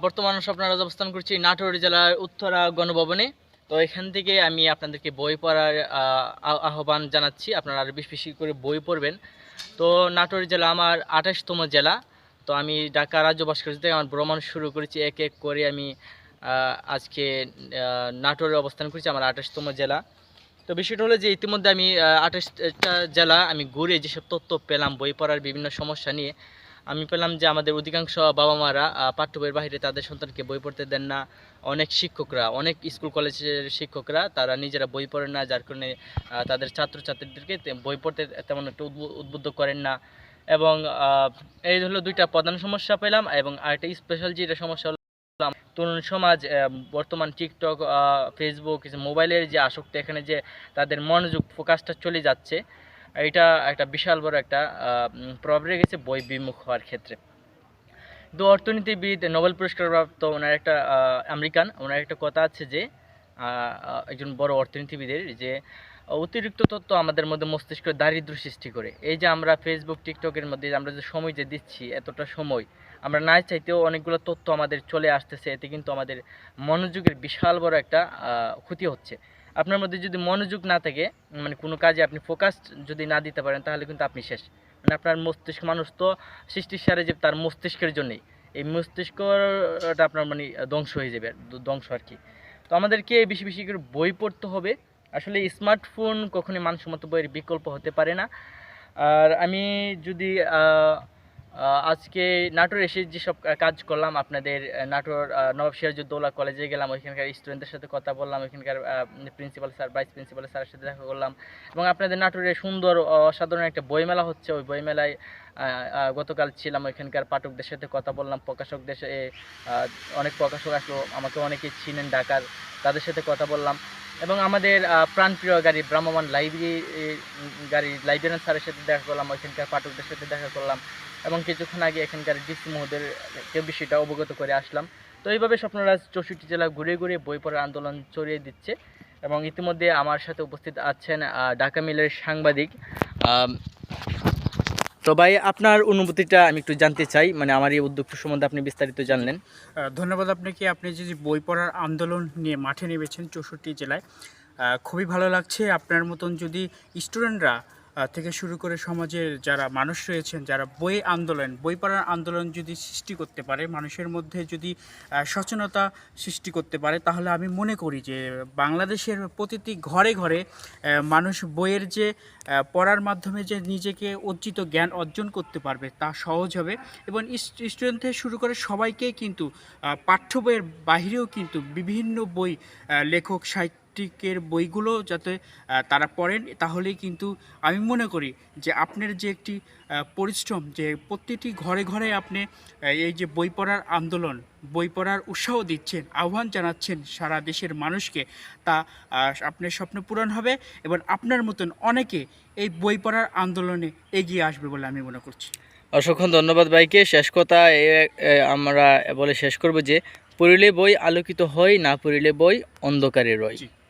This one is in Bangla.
বর্তমান আপনারা অবস্থান করছি নাটোর জেলার উত্তরা গণভবনে। তো এখান থেকে আমি আপনাদেরকে বই পড়ার আহ, আহ- আহ্বান জানাচ্ছি। আপনারা আরও বেশি বেশি করে বই পড়বেন। তো নাটোর জেলা আমার আঠাশতম জেলা। তো আমি ঢাকা রাজ্য ভাস্কর্য আমার ভ্রমণ শুরু করেছি। এক এক করে আমি আজকে নাটোরে অবস্থান করছি আমার আঠাশতম জেলা। তো বিষয়টা হলো যে ইতিমধ্যে আমি আঠাশটা জেলা আমি ঘুরে যেসব তথ্য পেলাম বই পড়ার বিভিন্ন সমস্যা নিয়ে আমি পেলাম যে আমাদের অধিকাংশ বাবা মারা পাঠ্য বইয়ের বাইরে তাদের সন্তানকে বই পড়তে দেন না। অনেক শিক্ষকরা, অনেক স্কুল কলেজের শিক্ষকরা, তারা নিজেরা বই পড়েন না, যার কারণে তাদের ছাত্রছাত্রীদেরকে বই পড়তে তেমন একটা উদ্বু- উদ্বুদ্ধ করেন না। এবং এই হলো দুইটা প্রধান সমস্যা পেলাম এবং আরেকটা স্পেশাল যেটা সমস্যা হলো, তরুণ সমাজ বর্তমান টিকটক ফেসবুক মোবাইলের যে আসক্তি, এখানে যে তাদের মনোযোগ ফোকাসটা চলে যাচ্ছে। এটা একটা বিশাল বড় একটা প্রভাব রেখেছে বই বিমুখ হওয়ার ক্ষেত্রে। তো অর্থনীতিবিদ, নোবেল পুরস্কারপ্রাপ্ত ওনার একটা আমেরিকান, ওনার একটা কথা আছে যে একজন বড় অর্থনীতিবিদের যে, অতিরিক্ত তথ্য আমাদের মধ্যে মস্তিষ্ক দারিদ্র সৃষ্টি করে। এই যে আমরা ফেসবুক টিকটকের মধ্যে আমরা যে সময় যে দিচ্ছি, এতটা সময়, আমরা না চাইতেও অনেকগুলো তথ্য আমাদের চলে আসতেছে, এতে কিন্তু আমাদের মনোযোগের বিশাল বড় একটা ক্ষতি হচ্ছে। আপনার মধ্যে যদি মনোযোগ না থাকে মানে কোনো কাজে আপনি ফোকাস যদি না দিতে পারেন, তাহলে কিন্তু আপনি শেষ। মানে আপনার মস্তিষ্ক, মানুষ তো সৃষ্টির সারে যে তার মস্তিষ্কের জন্যই। এই মস্তিষ্কটা আপনার মানে ধ্বংস হয়ে যাবে ধ্বংস আর কি। তো আমাদেরকে বেশি বেশি করে বই পড়তে হবে। আসলে স্মার্টফোন কখনোই মানসম্মত বইয়ের বিকল্প হতে পারে না। আর আমি যদি আজকে নাটোর এসে যেসব কাজ করলাম, আপনাদের নাটোর নবাব সিরাজউদ্দৌলা কলেজে গেলাম, ওইখানকার স্টুডেন্টদের সাথে কথা বললাম, ওইখানকার প্রিন্সিপাল স্যার ভাইস প্রিন্সিপাল স্যারের সাথে দেখা করলাম এবং আপনাদের নাটোরে সুন্দর, অসাধারণ একটা বইমেলা হচ্ছে। ওই বইমেলায় গতকাল ছিলাম ওইখানকার পাঠকদের সাথে কথা বললাম, প্রকাশকদের অনেক প্রকাশক আসলো, আমাকে অনেকে চিনেন, ঢাকার তাদের সাথে কথা বললাম। এবং আমাদের প্রাণপ্রিয় গাড়ি ভ্রাম্যমান লাইব্রেরি গাড়ি লাইব্রেরিয়ান স্যারের সাথে দেখা করলাম, ওইখানকার পাঠকদের সাথে দেখা করলাম এবং কিছুক্ষণ আগে এখানকার ডিসি মহোদয়ের বিষয়টা অবগত করে আসলাম। তো এইভাবে স্বপ্নরাজ চৌষট্টি জেলা ঘুরে ঘুরে বই পড়ার আন্দোলন চড়িয়ে দিচ্ছে এবং ইতিমধ্যে আমার সাথে উপস্থিত আছেন ঢাকা মিলের সাংবাদিক তো ভাই, আপনার অনুভূতিটা আমি একটু জানতে চাই। মানে আমার এই উদ্যোগটা সম্বন্ধে আপনি বিস্তারিত জানলেন। ধন্যবাদ আপনাকে। আপনি যে বই পড়ার আন্দোলন নিয়ে মাঠে নেমেছেন চৌষট্টি জেলায় খুবই ভালো লাগছে। আপনার মতন যদি স্টুডেন্টরা থেকে শুরু করে সমাজের যারা মানুষ রয়েছেন, যারা বই আন্দোলন, বই পড়ার আন্দোলন যদি সৃষ্টি করতে পারে, মানুষের মধ্যে যদি সচেতনতা সৃষ্টি করতে পারে, তাহলে আমি মনে করি যে বাংলাদেশের প্রতিটি ঘরে ঘরে মানুষ বইয়ের যে পড়ার মাধ্যমে যে নিজেকে অর্জিত জ্ঞান অর্জন করতে পারবে, তা সহজ হবে এবং স্টুডেন্ট থেকে শুরু করে সবাইকেই কিন্তু পাঠ্য বইয়ের বাহিরেও কিন্তু বিভিন্ন বই লেখক লেখক সাহিত্যিকের বইগুলো যাতে তারা পড়েন তাহলেই কিন্তু আমি মনে করি যে আপনার যে একটি পরিশ্রম যে প্রতিটি ঘরে ঘরে আপনি এই যে বই পড়ার আন্দোলন বই পড়ার উৎসাহ দিচ্ছেন আহ্বান জানাচ্ছেন সারা দেশের মানুষকে তা আপনার স্বপ্ন পূরণ হবে এবং আপনার মতন অনেকে এই বই পড়ার আন্দোলনে এগিয়ে আসবে বলে আমি মনে করছি। অসংখ্য ধন্যবাদ ভাইকে। শেষ কথা আমরা বলে শেষ করব যে পড়িলে বই আলোকিত হয় না পড়িলে বই অন্ধকারে রয়।